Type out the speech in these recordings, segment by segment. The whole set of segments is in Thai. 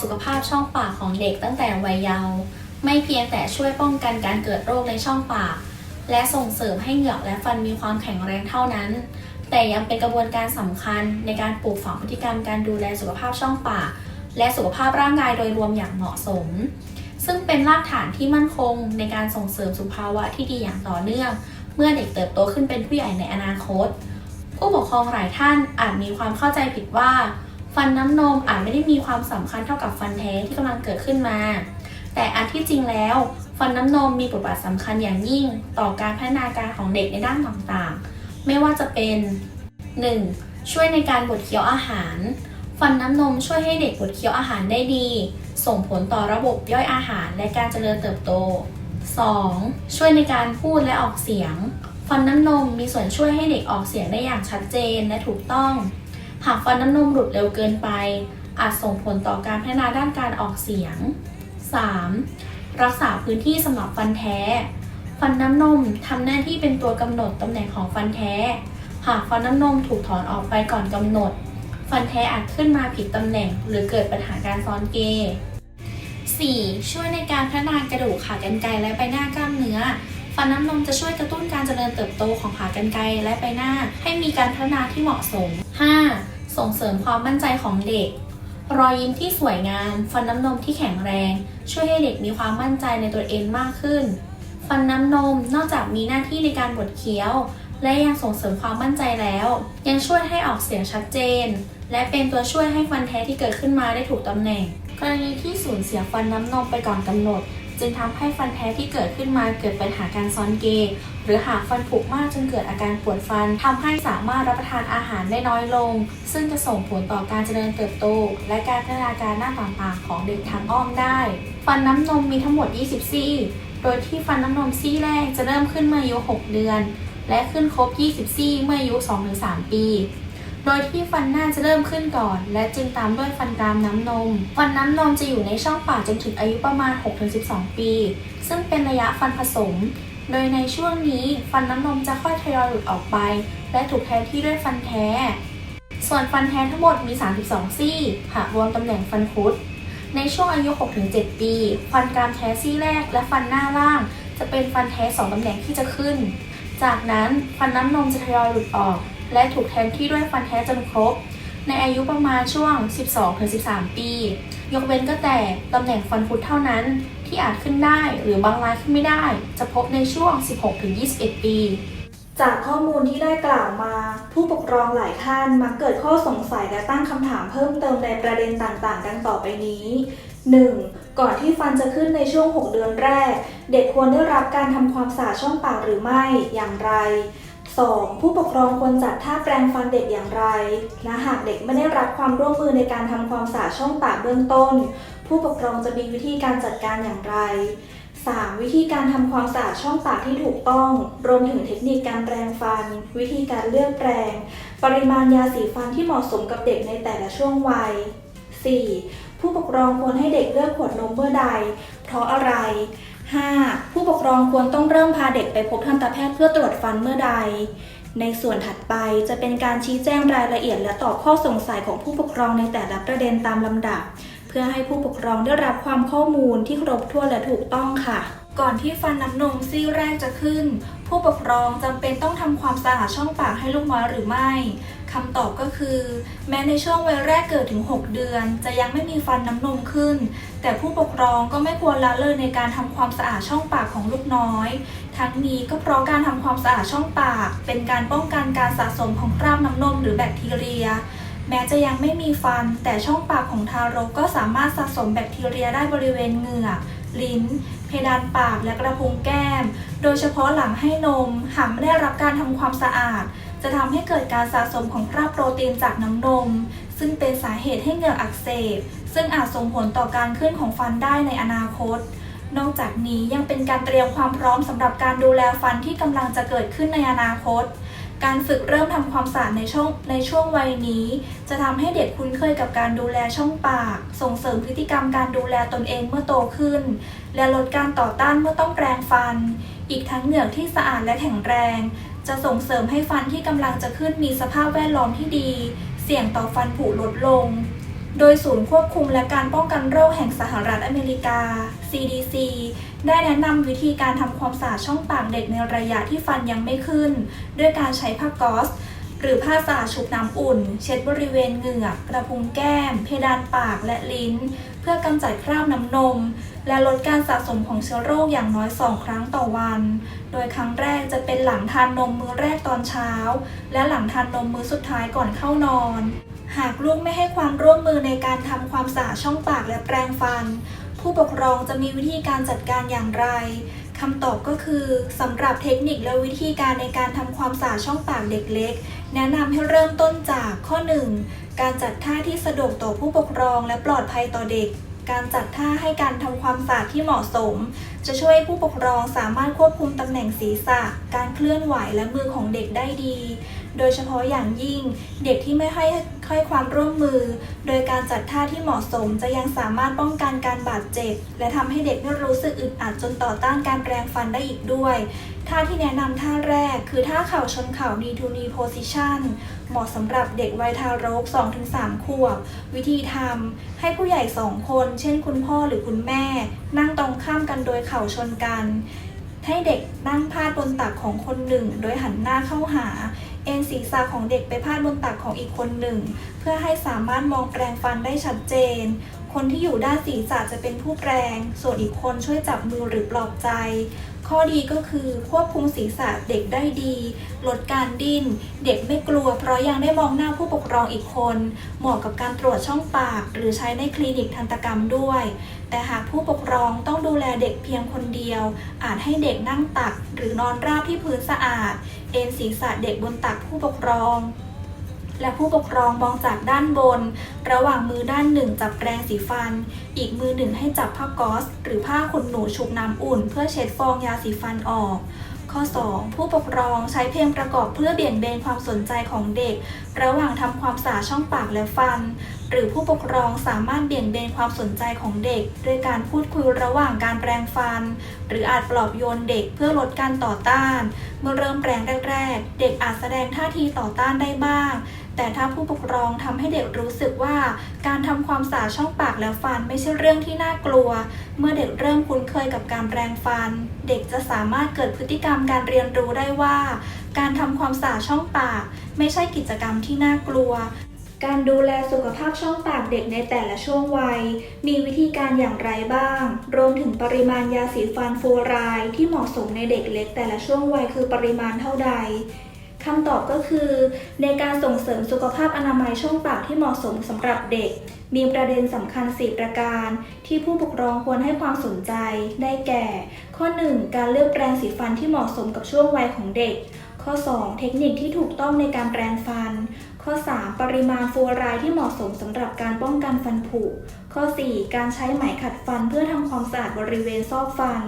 สุขภาพช่องปากของเด็กตั้งแต่วัยเยาว์ไม่เพียงแต่ช่วยป้องกันการเกิดโรคในช่องปาก และส่งเสริมให้เหงือกและฟันมีความแข็งแรงเท่านั้น แต่ยังเป็นกระบวนการสำคัญในการปลูกฝังพฤติกรรมการดูแลสุขภาพช่องปาก และสุขภาพร่างกายโดยรวมอย่างเหมาะสม ซึ่งเป็นรากฐานที่มั่นคงในการส่งเสริมสุขภาวะที่ดีอย่างต่อเนื่อง เมื่อเด็กเติบโตขึ้นเป็นผู้ใหญ่ในอนาคต ผู้ปกครองหลายท่านอาจมีความเข้าใจผิดว่า ฟันน้ำนมอาจไม่ได้มีความสำคัญเท่ากับฟันแท้ที่กำลังเกิดขึ้นมา แต่อันที่จริงแล้ว ฟันน้ำนมมีบทบาทสำคัญอย่างยิ่ง ต่อการพัฒนาการของเด็กในด้านต่างๆ ไม่ว่าจะเป็น 1. ช่วยในการบดเคี้ยวอาหาร ฟันน้ำนมช่วยให้เด็กบดเคี้ยวอาหารได้ดี ส่งผลต่อระบบย่อยอาหารและการเจริญเติบโต 2. ช่วยในการพูดและออกเสียง ฟันน้ำนมมีส่วนช่วยให้เด็กออกเสียงได้อย่างชัดเจนและถูกต้อง หากฟันน้ำนมหลุดเร็วเกินไป อาจส่งผลต่อการพัฒนาด้านการออกเสียง 3. รักษาพื้นที่สำหรับฟันแท้ ฟันน้ำนมทำหน้าที่เป็นตัวกำหนดตำแหน่งของฟันแท้ หากฟันน้ำนมถูกถอนออกไปก่อนกำหนด ฟันแท้อาจขึ้นมาผิดตำแหน่ง หรือเกิดปัญหาการซ้อนเก 4. ช่วยในการพัฒนากระดูกขากรรไกรและใบหน้ากล้ามเนื้อ ฟันน้ำนมจะช่วยกระตุ้นการเจริญเติบโตของขากรรไกรและใบหน้า ให้มีการพัฒนาที่เหมาะสม 5. ส่งเสริมความมั่นใจของเด็ก รอยยิ้มที่สวยงาม ฟันน้ำนมที่แข็งแรง ช่วยให้เด็กมีความมั่นใจในตัวเองมากขึ้น ฟันน้ำนมนอกจากมีหน้าที่ในการบดเคี้ยว และยังส่งเสริมความมั่นใจแล้ว ยังช่วยให้ออกเสียงชัดเจน และเป็นตัวช่วยให้ฟันแท้ที่เกิดขึ้นมาได้ถูกตำแหน่ง กรณีที่สูญเสียฟันน้ำนมไปก่อนกำหนด จึงทำให้ฟันแท้ที่เกิดขึ้นมาเกิดปัญหาการซ้อนเกยหรือหากฟันผุมากจนเกิดอาการปวดฟันทำให้สามารถรับประทานอาหารได้น้อยลง ซึ่งจะส่งผลต่อการเจริญเติบโต และการพัฒนาการหน้าต่างๆของเด็กทางอ้อมได้ ฟันน้ำนมมีทั้งหมด 20 ซี่ โดยที่ฟันน้ำนมซี่แรกจะเริ่มขึ้นเมื่ออายุ 6 เดือน และขึ้นครบ 20 ซี่เมื่ออายุ 2-3 ปี โดยที่ฟันหน้าจะเริ่มขึ้นก่อน และจึงตามด้วยฟันกรามน้ำนม ฟันน้ำนมจะอยู่ในช่องปากจนถึงอายุประมาณ 6-12 ปี ซึ่งเป็นระยะฟันผสม โดยในช่วงนี้ฟันน้ำนมจะค่อยทยอยหลุดออกไป และถูกแทนที่ด้วยฟันแท้ ส่วนฟันแท้ทั้งหมดมี 32 ซี่ หากรวมตำแหน่งฟันคุด ในช่วงอายุ 6-7 ปี ฟันกรามแท้ซี่แรก และฟันหน้าล่าง จะเป็นฟันแท้ 2 ตำแหน่งที่จะขึ้น จากนั้นฟันน้ำนมจะทยอยหลุดออก และถูกแทนที่ด้วยฟันแท้จนครบ ในอายุประมาณช่วง 12-13 ปี ยกเว้นก็แต่ตำแหน่งฟันคุดเท่านั้นที่อาจขึ้นได้หรือบางรายขึ้นไม่ได้ จะพบในช่วง 16-21 ปี จากข้อมูลที่ได้กล่าวมา ผู้ปกครองหลายท่านมักเกิดข้อสงสัยและตั้งคำถามเพิ่มเติมในประเด็นต่างๆ ดังต่อไปนี้ 1. ก่อนที่ฟันจะขึ้นในช่วง 6 เดือนแรก เด็กควรได้รับการทำความสะอาดช่องปากหรือไม่อย่างไร 2. ผู้ปกครองควรจัดท่าแปรงฟันเด็กอย่างไร และหากเด็กไม่ได้รับความร่วมมือในการทำความสะอาดช่องปากเบื้องต้น ผู้ปกครองจะมีวิธีการจัดการอย่างไร 3. วิธีการทำความสะอาดช่องปากที่ถูกต้อง รวมถึงเทคนิคการแปรงฟัน วิธีการเลือกแปรง ปริมาณยาสีฟันที่เหมาะสมกับเด็กในแต่ละช่วงวัย 4. ผู้ปกครองควรให้เด็กเลือกขวดนมเมื่อใด เพราะอะไร 5. ผู้ปกครองควรต้องเริ่มพาเด็กไปพบทันตแพทย์เพื่อตรวจฟันเมื่อใด ในส่วนถัดไปจะเป็นการชี้แจงรายละเอียดและตอบข้อสงสัยของผู้ปกครองในแต่ละประเด็นตามลำดับ เพื่อให้ผู้ปกครองได้รับความข้อมูลที่ครบถ้วนและถูกต้องค่ะ ก่อนที่ฟันน้ำนมซี่แรกจะขึ้น ผู้ปกครองจำเป็นต้องทำความสะอาดช่องปากให้ลูกน้อยหรือไม่คำตอบก็คือ แม้ในช่วงวัยแรกเกิดถึง 6 เดือน จะยังไม่มีฟันน้ำนมขึ้น แต่ผู้ปกครองก็ไม่ควรละเลยในการทำความสะอาดช่องปากของลูกน้อย ทั้งนี้ก็เพราะการทำความสะอาดช่องปาก เป็นการป้องกันการสะสมของคราบน้ำนมหรือแบคทีเรีย แม้จะยังไม่มีฟัน แต่ช่องปากของทารกก็สามารถสะสมแบคทีเรียได้บริเวณเหงือกลิ้น เพดานปากและกระพุ้งแก้ม โดยเฉพาะหลังให้นม หากไม่ได้รับการทำความสะอาด จะทำให้เกิดการสะสมของคราบโปรตีนจากน้ำนม ซึ่งเป็นสาเหตุให้เหงือกอักเสบ ซึ่งอาจส่งผลต่อการขึ้นของฟันได้ในอนาคต นอกจากนี้ยังเป็นการเตรียมความพร้อมสำหรับการดูแลฟันที่กำลังจะเกิดขึ้นในอนาคต การฝึกเริ่มทำความสะอาดในช่วงในช่วงวัยนี้ จะทำให้เด็กคุ้นเคยกับการดูแลช่องปาก ส่งเสริมพฤติกรรมการดูแลตนเองเมื่อโตขึ้น และลดการต่อต้านเมื่อต้องแปรงฟัน อีกทั้งเหงือกที่สะอาดและแข็งแรง จะส่งเสริมให้ฟันที่กำลังจะขึ้นมีสภาพแวดล้อมที่ดี เสี่ยงต่อฟันผุลดลง โดยศูนย์ควบคุมและการป้องกันโรคแห่งสหรัฐอเมริกา CDC ได้แนะนำวิธีการทำความสะอาดช่องปากเด็กในระยะที่ฟันยังไม่ขึ้น ด้วยการใช้ผ้าก๊อซหรือผ้าสะอาดชุบน้ำอุ่น เช็ดบริเวณเหงือก กระพุ้งแก้ม เพดานปากและลิ้น เพื่อกำจัดคราบน้ำนม และลดการสะสมของเชื้อโรคอย่างน้อย 2 ครั้งต่อวัน โดยครั้งแรกจะเป็นหลังทานนมมื้อแรกตอนเช้า และหลังทานนมมื้อสุดท้ายก่อนเข้านอน หากลูกไม่ให้ความร่วมมือในการทำความสะอาดช่องปากและแปรงฟัน ผู้ปกครองจะมีวิธีการจัดการอย่างไรคำตอบก็คือสำหรับเทคนิคและวิธีการในการทำความสะอาดช่องปากเด็กเล็ก แนะนำให้เริ่มต้นจากข้อ 1. การจัดท่าที่สะดวกต่อผู้ปกครองและปลอดภัยต่อเด็ก การจัดท่าให้การทำความสะอาดที่เหมาะสม จะช่วยให้ผู้ปกครองสามารถควบคุมตำแหน่งศีรษะ การเคลื่อนไหวและมือของเด็กได้ดี โดยเฉพาะอย่างยิ่ง เด็กที่ไม่ให้ค่อยความร่วมมือ โดยการจัดท่าที่เหมาะสมจะยังสามารถป้องกันการบาดเจ็บ และทำให้เด็กไม่รู้สึกอึดอัดจนต่อต้านการแปรงฟันได้อีกด้วย ท่าที่แนะนำท่าแรก คือท่าเข่าชนเข่า knee to knee position เหมาะสำหรับเด็กวัยทารก 2-3 ขวบ วิธีทำให้ผู้ใหญ่2คน เช่นคุณพ่อหรือคุณแม่ นั่งตรงข้ามกันโดยเข่าชนกันให้เด็กนั่งพาดบนตักของคนหนึ่ง โดยหันหน้าเข้าหา เอ็นศีรษะของเด็กไปพาดบนตักของอีกคนหนึ่ง เพื่อให้สามารถมองแปลงฟันได้ชัดเจน คนที่อยู่ด้านศีรษะจะเป็นผู้แปลง ส่วนอีกคนช่วยจับมือหรือปลอบใจ ข้อดีก็คือควบคุมศีรษะเด็กได้ดี ลดการดิ้น เด็กไม่กลัว เพราะยังได้มองหน้าผู้ปกครองอีกคน เหมาะกับการตรวจช่องปาก หรือใช้ในคลินิกทันตกรรมด้วย แต่หากผู้ปกครองต้องดูแลเด็กเพียงคนเดียว อาจให้เด็กนั่งตัก หรือนอนราบที่พื้นสะอาด เอนศีรษะเด็กบนตักผู้ปกครอง และผู้ปกครองมองจากด้านบน ระหว่างมือด้านหนึ่งจับแปรงสีฟัน อีกมือหนึ่งให้จับผ้าก๊อซหรือผ้าขนหนูชุบน้ำอุ่น เพื่อเช็ดฟองยาสีฟันออก ข้อ 2. ผู้ปกครองใช้เพลงประกอบเพื่อเบี่ยงเบนความสนใจของเด็ก ระหว่างทำความสะอาดช่องปากและฟัน หรือผู้ปกครองสามารถเบี่ยงเบนความสนใจของเด็กด้วยการพูดคุยระหว่างการแปรงฟัน หรืออาจปลอบโยนเด็กเพื่อลดการต่อต้าน เมื่อเริ่มแปรงแรก ๆ เด็กอาจแสดงท่าทีต่อต้านได้บ้าง แต่ถ้าผู้ปกครองทำให้เด็กรู้สึกว่า การทำความสะอาดช่องปากและฟันไม่ใช่เรื่องที่น่ากลัว เมื่อเด็กเริ่มคุ้นเคยกับการแปรงฟัน เด็กจะสามารถเกิดพฤติกรรมการเรียนรู้ได้ว่า การทำความสะอาดช่องปาก ไม่ใช่กิจกรรมที่น่ากลัวการดูแลสุขภาพช่องปากเด็กในแต่ละช่วงวัย มีวิธีการอย่างไรบ้าง รวมถึงปริมาณยาสีฟันฟลูอไรด์ที่เหมาะสมในเด็กเล็กแต่ละช่วงวัยคือปริมาณเท่าใด คำตอบก็คือ ในการส่งเสริมสุขภาพอนามัยช่องปากที่เหมาะสมสำหรับเด็ก มีประเด็นสำคัญ 4 ประการ ที่ผู้ปกครองควรให้ความสนใจ ได้แก่ ข้อ 1 การเลือกแปรงสีฟันที่เหมาะสมกับช่วงวัยของเด็ก ข้อ 2 เทคนิคที่ถูกต้องในการแปรงฟัน ข้อ 3 ปริมาณฟูรด์ที่เหมาะสมสำหรับการป้องกันฟันผุ ข้อ 4 การใช้ไหมขัดฟันเพื่อทำความสะอาดบริเวณซอกฟัน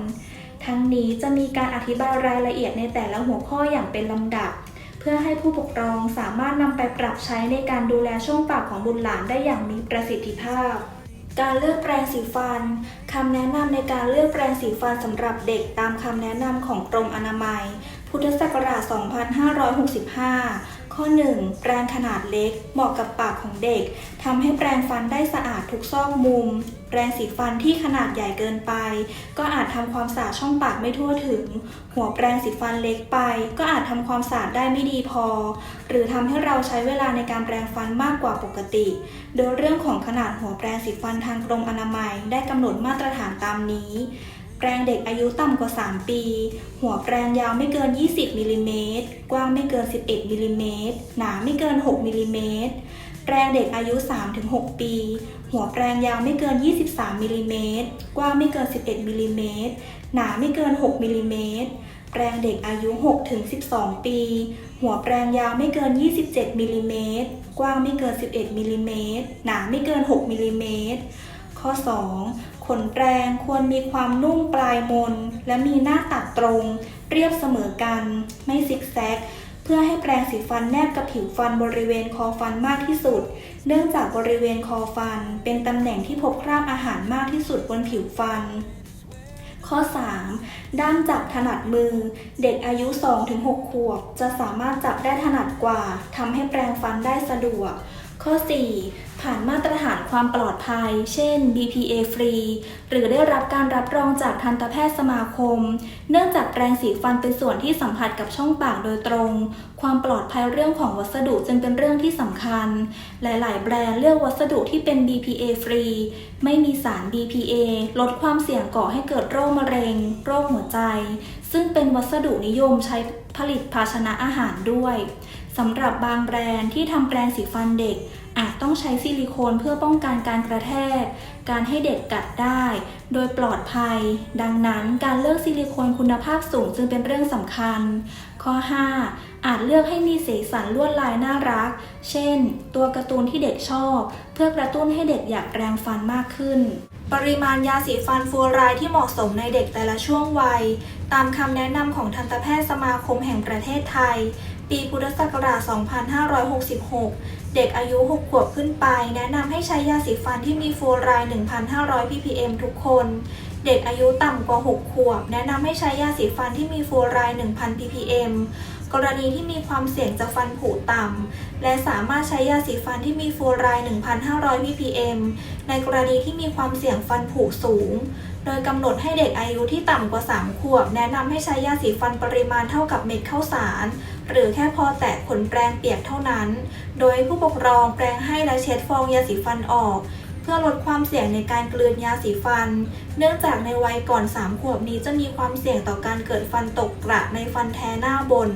ทั้งนี้จะมีการอธิบายรายละเอียดในแต่ละหัวข้ออย่างเป็นลำดับ พื่อให้ผู้ปกครองสามารถนำไปปรับใช้ในการดูแลช่องปากของบุตรหลานได้อย่างมีประสิทธิภาพ การเลือกแปรงสีฟันคำแนะนำในการเลือกแปรงสีฟันสำหรับเด็กตามคำแนะนำของกรมอนามัย พุทธศักราช 2565 ข้อ 1 แปรงขนาดเล็ก เหมาะกับปากของเด็กทำให้แปรงฟันได้สะอาดทุกซอกมุม แปรงสีฟันที่ขนาดใหญ่เกินไป ก็อาจทำความสะอาดช่องปากไม่ทั่วถึง หัวแปรงสีฟันเล็กไป ก็อาจทำความสะอาดได้ไม่ดีพอ หรือทำให้เราใช้เวลาในการแปรงฟันมากกว่าปกติ โดยเรื่องของขนาดหัวแปรงสีฟันทางกรมอนามัย ได้กำหนดมาตรฐานตามนี้ แปรงเด็กอายุต่ำกว่า 3 ปี หัวแปรงยาวไม่เกิน 20มิลลิเมตรกว้างไม่เกิน 11มิลลิเมตรหนาไม่เกิน 6มิลลิเมตรแปรงเด็กอายุ 3-6 ปี หัวแปรงยาวไม่เกิน 23มิลลิเมตรกว้างไม่เกิน 11มิลลิเมตรหนาไม่เกิน 6มิลลิเมตรแปรงเด็กอายุ 6-12 ปี หัวแปรงยาวไม่เกิน 27มิลลิเมตรกว้างไม่เกิน 11มิลลิเมตรหนาไม่เกิน 6มิลลิเมตรข้อ 2 ขนแปรงควรมีความนุ่มปลายมน และมีหน้าตัดตรง เรียบเสมอกัน ไม่ซิกแซก เพื่อให้แปรงสีฟันแนบกับผิวฟันบริเวณคอฟันมากที่สุด เนื่องจากบริเวณคอฟัน เป็นตำแหน่งที่พบคราบอาหารมากที่สุดบนผิวฟันข้อ 3 ด้ามจับถนัดมือ เด็กอายุ 2-6 ขวบ จะสามารถจับได้ถนัดกว่า ทำให้แปรงฟันได้สะดวก ข้อ 4 ผ่านมาตรฐานความปลอดภัย เช่น BPA ฟรี หรือได้รับการรับรองจากทันตแพทย์สมาคม เนื่องจากแปรงสีฟันเป็นส่วนที่สัมผัสกับช่องปากโดยตรง ความปลอดภัยเรื่องของวัสดุจึงเป็นเรื่องที่สำคัญ หลาย ๆ แบรนด์เลือกวัสดุที่เป็น BPA ฟรี ไม่มีสาร BPA ลดความเสี่ยงก่อให้เกิดโรคมะเร็ง โรคหัวใจ ซึ่งเป็นวัสดุนิยมใช้ผลิตภาชนะอาหารด้วย สำหรับบางแบรนด์ที่ทำแปรงสีฟันเด็ก อาจต้องใช้ซิลิโคนเพื่อป้องกันการกระแทก การให้เด็กกัดได้ โดยปลอดภัย ดังนั้นการเลือกซิลิโคนคุณภาพสูงจึงเป็นเรื่องสำคัญ ข้อ 5 อาจเลือกให้มีสีสันลวดลายน่ารัก เช่น ตัวการ์ตูนที่เด็กชอบ เพื่อกระตุ้นให้เด็กอยากแปรงฟันมากขึ้น ปริมาณยาสีฟันฟูรด์ที่เหมาะสมในเด็กแต่ละช่วงวัย ตามคำแนะนำของทันตแพทย์สมาคมแห่งประเทศไทย ปีพุทธศักราช 2566 เด็กอายุ 6 ขวบขึ้นไป แนะนำให้ใช้ยาสีฟันที่มีฟลูอไรด์1,500 ppm ทุกคน เด็กอายุต่ำกว่า 6 ขวบ แนะนำให้ใช้ยาสีฟันที่มีฟลูอไรด์1,000 ppm กรณีที่มีความเสี่ยงจะฟันผุต่ำ และสามารถใช้ยาสีฟันที่มีฟลูอไรด์1,500 ppm ในกรณีที่มีความเสี่ยงฟันผุสูง โดยกำหนดให้เด็กอายุที่ต่ำกว่า 3 ขวบ แนะนำให้ใช้ยาสีฟันปริมาณเท่ากับเม็ดข้าวสาร หรือแค่พอแตะขนแปรงเปียกเท่านั้น โดยผู้ปกครองแปรงให้และเช็ดฟองยาสีฟันออก เพื่อลดความเสี่ยงในการกลืนยาสีฟัน เนื่องจากในวัยก่อน 3 ขวบนี้จะมีความเสี่ยงต่อการเกิดฟันตกกระในฟันแท้หน้าบน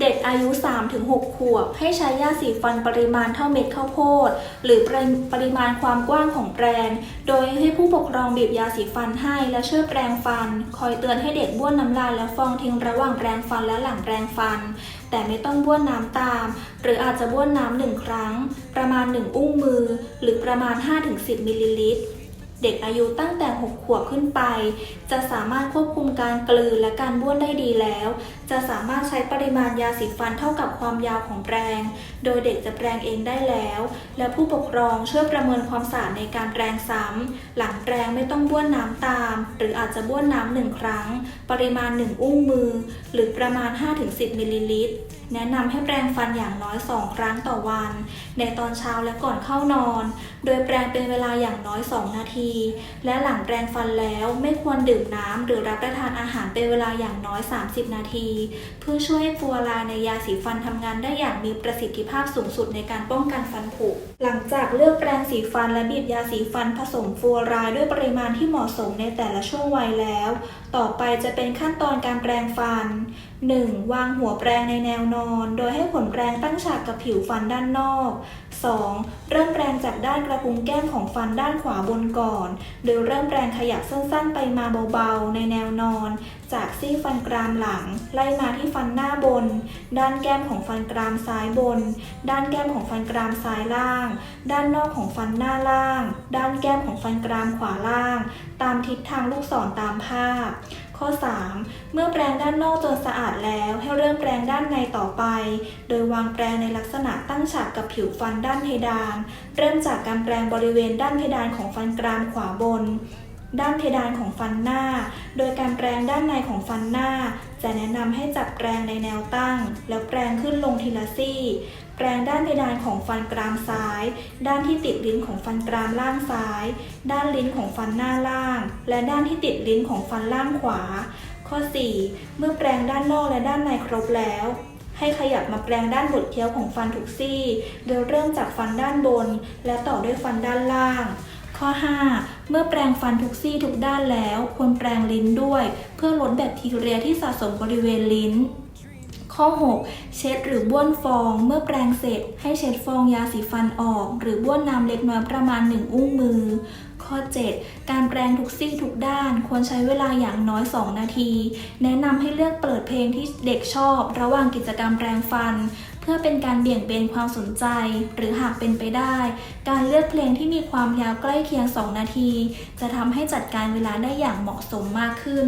เด็กอายุ 3-6 ขวบ ให้ใช้ยาสีฟันปริมาณเท่าเม็ดข้าวโพด หรือปริปริมาณความกว้างของแปรงโดยให้ผู้ปกครองบีบยาสีฟันให้และช่วยแปรงฟัน คอยเตือนให้เด็กบ้วนน้ำลายและฟองทิ้งระหว่างแปรงฟันและหลังแปรงฟัน แต่ไม่ต้องบ้วนน้ำตาม หรืออาจจะบ้วนน้ำหนึ่งครั้ง ประมาณ 1 อุ้งมือ หรือประมาณ 5-10มิลลิลิตร เด็กอายุตั้งแต่ 6 ขวบขึ้นไป จะสามารถควบคุมการกลืนและการบ้วนได้ดีแล้ว จะสามารถใช้ปริมาณยาสีฟันเท่ากับความยาวของแปรง โดยเด็กจะแปรงเองได้แล้ว และผู้ปกครองช่วยประเมินความสะอาดในการแปรงซ้ำ หลังแปรงไม่ต้องบ้วนน้ำตาม หรืออาจจะบ้วนน้ำหนึ่งครั้ง ปริมาณ 1 อุ้งมือ หรือประมาณ 5-10 มิลลิลิตร แนะนำให้แปรงฟันอย่างน้อย 2 ครั้งต่อวัน ในตอนเช้าและก่อนเข้านอน โดยแปรงเป็นเวลาอย่างน้อย 2 นาที และหลังแปรงฟันแล้วไม่ควรดื่มน้ำหรือรับประทานอาหารเป็นเวลาอย่างน้อย 30 นาที เพื่อช่วยให้ฟลูออไรด์ในยาสีฟันทำงานได้อย่างมีประสิทธิภาพสูงสุดในการป้องกันฟันผุ หลังจากเลือกแปรงสีฟันและบีบยาสีฟันผสมฟลูออไรด์ด้วยปริมาณที่เหมาะสมในแต่ละช่วงวัยแล้ว ต่อไปจะเป็นขั้นตอนการแปรงฟัน 1. วางหัวแปรงในแนวนอน โดยให้ขนแปรงตั้งฉากกับผิวฟันด้านนอก 2. เริ่มแปรงจากด้านกระพุ้งแก้มของฟันด้านขวาบนก่อน โดยเริ่มแปรงขยับสั้นๆ ไปมาเบาๆ ในแนวนอน จากซี่ฟันกรามหลัง ไล่มาที่ฟันหน้าบน ด้านแก้มของฟันกรามซ้ายบน ด้านแก้มของฟันกรามซ้ายล่าง ด้านนอกของฟันหน้าล่าง ด้านแก้มของฟันกรามขวาล่าง ตามทิศทางลูกศรตามภาพ ข้อ 3 เมื่อแปรงด้านนอกจนสะอาดแล้ว ให้เริ่มแปรงด้านในต่อไป โดยวางแปรงในลักษณะตั้งฉากกับผิวฟันด้านเพดาน เริ่มจากการแปรงบริเวณด้านเพดานของฟันกรามขวาบน ด้านเพดานของฟันหน้า โดยการแปรงด้านในของฟันหน้า จะแนะนำให้จับแปรงในแนวตั้ง แล้วแปรงขึ้นลงทีละซี่ แปรงด้านเพดานของฟันกรามซ้าย ด้านที่ติดลิ้นของฟันกรามล่างซ้าย ด้านลิ้นของฟันหน้าล่าง และด้านที่ติดลิ้นของฟันล่างขวา ข้อ 4 เมื่อแปรงด้านนอกและด้านในครบแล้ว ให้ขยับมาแปรงด้านบดเคี้ยวของฟันทุกซี่ โดยเริ่มจากฟันด้านบน และต่อด้วยฟันด้านล่างข้อ 5 เมื่อแปรงฟันทุกซี่ทุกด้านแล้ว ควรแปรงลิ้นด้วย เพื่อลดแบคทีเรียที่สะสมบริเวณลิ้น ข้อ 6 เช็ดหรือบ้วนฟองเมื่อแปรงเสร็จ ให้เช็ดฟองยาสีฟันออก หรือบ้วนน้ำเล็กน้อยประมาณ 1 อุ้งมือ ข้อ 7 การแปรงทุกซี่ทุกด้านควรใช้เวลาอย่างน้อย 2 นาที แนะนำให้เลือกเปิดเพลงที่เด็กชอบ ระหว่างกิจกรรมแปรงฟัน เพื่อเป็นการเบี่ยงเบนความสนใจ หรือหากเป็นไปได้ การเลือกเพลงที่มีความยาวใกล้เคียง 2 นาที จะทำให้จัดการเวลาได้อย่างเหมาะสมมากขึ้น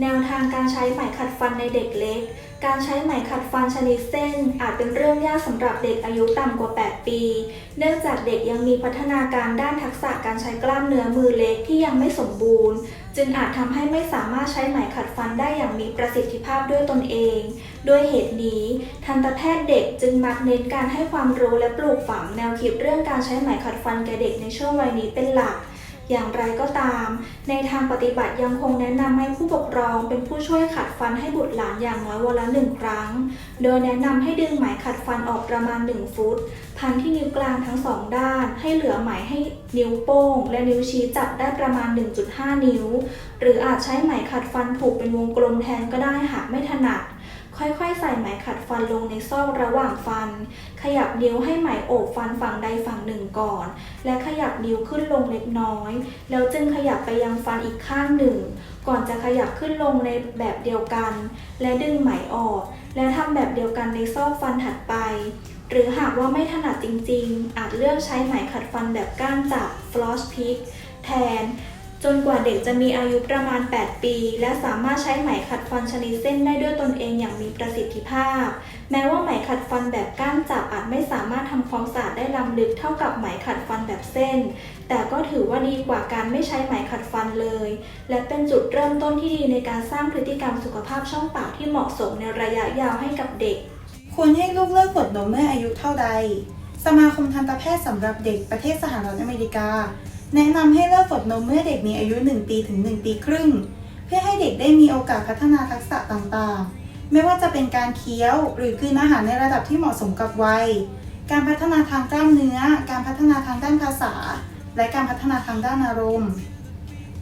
แนวทางการใช้ไหมขัดฟันในเด็กเล็ก การใช้ไหมขัดฟันชนิดเส้น อาจเป็นเรื่องยากสำหรับเด็กอายุต่ำกว่า 8 ปี เนื่องจากเด็กยังมีพัฒนาการด้านทักษะการใช้กล้ามเนื้อมือเล็กที่ยังไม่สมบูรณ์ จึงอาจทำให้ไม่สามารถใช้ไหมขัดฟันได้อย่างมีประสิทธิภาพด้วยตนเอง ด้วยเหตุนี้ ทันตแพทย์เด็กจึงมักเน้นการให้ความรู้และปลูกฝังแนวคิดเรื่องการใช้ไหมขัดฟันแก่เด็กในช่วงวัยนี้เป็นหลัก อย่างไรก็ตาม ในทางปฏิบัติยังคงแนะนำให้ผู้ปกครองเป็นผู้ช่วยขัดฟันให้บุตรหลานอย่างน้อยวันละหนึ่งครั้ง โดยแนะนำให้ดึงไหมขัดฟันออกประมาณ 1 ฟุต พันที่นิ้วกลางทั้งสองด้าน ให้เหลือไหมให้นิ้วโป้ง และนิ้วชี้จับได้ประมาณ 1.5 นิ้ว หรืออาจใช้ไหมขัดฟันผูกเป็นวงกลมแทนก็ได้หากไม่ถนัด ค่อยๆ ใส่ไหมขัดฟันลงในซอกระหว่างฟัน ขยับนิ้วให้ไหมโอบฟันฝั่งใดฝั่งหนึ่งก่อน และขยับนิ้วขึ้นลงเล็กน้อย แล้วจึงขยับไปยังฟันอีกข้างหนึ่ง ก่อนจะขยับขึ้นลงในแบบเดียวกัน และดึงไหมออก และทำแบบเดียวกันในซอกฟันถัดไป หรือหากว่าไม่ถนัดจริงๆ อาจเลือกใช้ไหมขัดฟันแบบก้านจับ floss pick แทน จนกว่าเด็กจะมีอายุประมาณ 8 ปี และสามารถใช้ไหมขัดฟันชนิดเส้นได้ด้วยตนเองอย่างมีประสิทธิภาพ แม้ว่าไหมขัดฟันแบบก้านจับอาจไม่สามารถทำความสะอาดได้ล้ำลึกเท่ากับไหมขัดฟันแบบเส้น แต่ก็ถือว่าดีกว่าการไม่ใช้ไหมขัดฟันเลย และเป็นจุดเริ่มต้นที่ดีในการสร้างพฤติกรรมสุขภาพช่องปากที่เหมาะสมในระยะยาวให้กับเด็ก ควรให้ลูกเลิกกดนมเมื่ออายุเท่าใด สมาคมทันตแพทย์สำหรับเด็กประเทศสหรัฐอเมริกา แนะนำให้เลิกกดนมเมื่อเด็กมีอายุ 1 ปีถึง 1 ปีครึ่ง เพื่อให้เด็กได้มีโอกาสพัฒนาทักษะต่างๆ ไม่ว่าจะเป็นการเคี้ยว หรือกืนอาหารในระดับที่เหมาะสมกับวัย การพัฒนาทางกล้ามเนื้อ การพัฒนาทางด้านภาษา และการพัฒนาทางด้านอารมณ์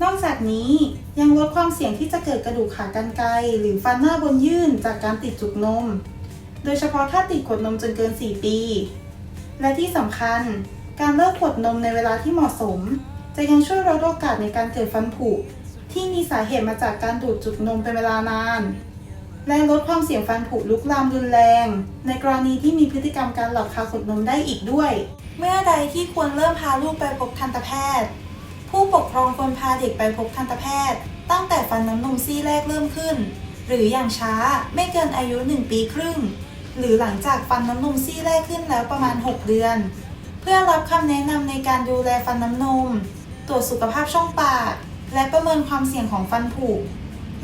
นอกจากนี้ยังลดความเสี่ยงที่จะเกิดกระดูกขากรรไกรหรือฟันหน้าบนยื่นจากการติดจุกนม โดยเฉพาะถ้าติดขวดนมจนเกิน 4 ปี และที่สำคัญ การเลิกขวดนมในเวลาที่เหมาะสม จะยังช่วยลดโอกาสในการเกิดฟันผุที่มีสาเหตุมาจากการดูดจุกนมเป็นเวลานาน และลดความเสี่ยงฟันผุลุกลามรุนแรง ในกรณีที่มีพฤติกรรมการหลับคาขวดนมได้อีกด้วย เมื่อใดที่ควรเริ่มพาลูกไปพบทันตแพทย์ ผู้ปกครองควรพาเด็กไปพบทันตแพทย์ ตั้งแต่ฟันน้ำนมซี่แรกเริ่มขึ้น หรืออย่างช้าไม่เกินอายุ 1 ปีครึ่ง หรือหลังจากฟันน้ำนมซี่แรกขึ้นแล้วประมาณ 6 เดือน เพื่อรับคำแนะนำในการดูแลฟันน้ำนม ตรวจสุขภาพช่องปาก และประเมินความเสี่ยงของฟันผุ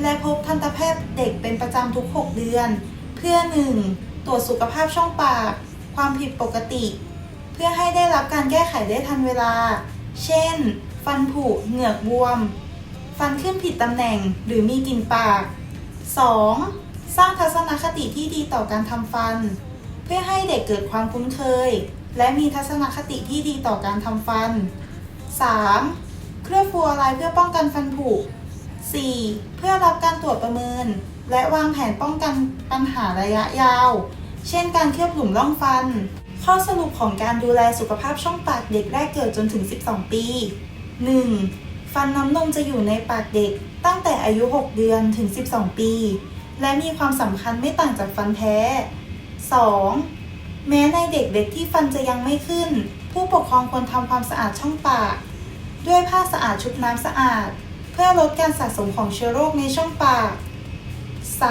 และพบทันตแพทย์เด็กเป็นประจำทุก 6 เดือน เพื่อ 1. ตรวจสุขภาพช่องปาก ความผิดปกติ เพื่อให้ได้รับการแก้ไขได้ทันเวลา เช่น ฟันผุ เหงือกบวม ฟันขึ้นผิดตำแหน่งหรือมีกลิ่นปาก 2. สร้างทัศนคติที่ดีต่อการทำฟัน เพื่อให้เด็กเกิดความคุ้นเคย และมีทัศนคติที่ดีต่อการทำฟัน 3. เคลือบฟลูออไรด์เพื่อป้องกันฟันผุ 4. เพื่อรับการตรวจประเมิน และวางแผนป้องกันปัญหาระยะยาว เช่นการเคลือบหลุมร่องฟัน ข้อสรุปของการดูแลสุขภาพช่องปากเด็กแรกเกิดจนถึง 12 ปี 1. ฟันน้ำนมจะอยู่ในปากเด็กตั้งแต่อายุ 6 เดือนถึง 12 ปี และมีความสำคัญไม่ต่างจากฟันแท้ 2. แม้ในเด็กเล็กที่ฟันจะยังไม่ขึ้น ผู้ปกครองควรทำความสะอาดช่องปาก ด้วยผ้าสะอาดชุบน้ำสะอาด เพื่อลดการสะสมของเชื้อโรคในช่องปาก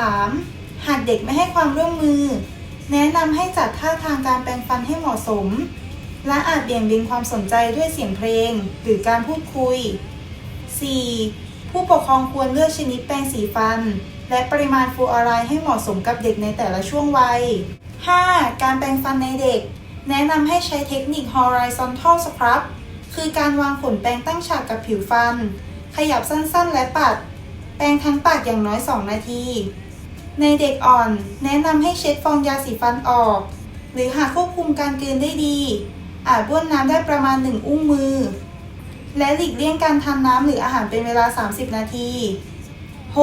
3. หากเด็กไม่ให้ความร่วมมือ แนะนำให้จัดท่าทางการแปรงฟันให้เหมาะสม และอาจเบี่ยงเบนความสนใจด้วยเสียงเพลง หรือการพูดคุย 4. ผู้ปกครองควรเลือกชนิดแปรงสีฟัน และปริมาณฟลูออไรด์ให้เหมาะสมกับเด็กในแต่ละช่วงวัย 5. การแปรงฟันในเด็ก แนะนำให้ใช้เทคนิค horizontal scrub คือการวางขนแปรงตั้งฉากกับผิวฟัน ขยับสั้นๆ และปัด แปรงทั้งปากอย่างน้อย 2 นาที ในเด็กอ่อน แนะนำให้เช็ดฟองยาสีฟันออก หรือหากควบคุมการกลืนได้ดี อาจบ้วนน้ำได้ประมาณ 1 อุ้งมือ และหลีกเลี่ยงการทานน้ำหรืออาหารเป็นเวลา 30 นาที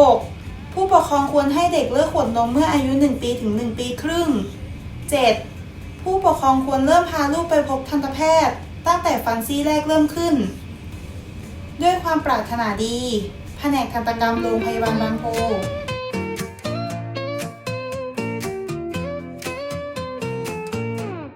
6. ผู้ปกครองควรให้เด็กเลิกขวดนมเมื่ออายุ 1 ปีถึง 1 ปีครึ่ง 7. ผู้ปกครองควรเริ่มพาลูกไปพบทันตแพทย์ ตั้งแต่ฟันซี่แรกเริ่มขึ้น ด้วยความปรารถนาดี แผนกทันตกรรมโรงพยาบาลบางโพ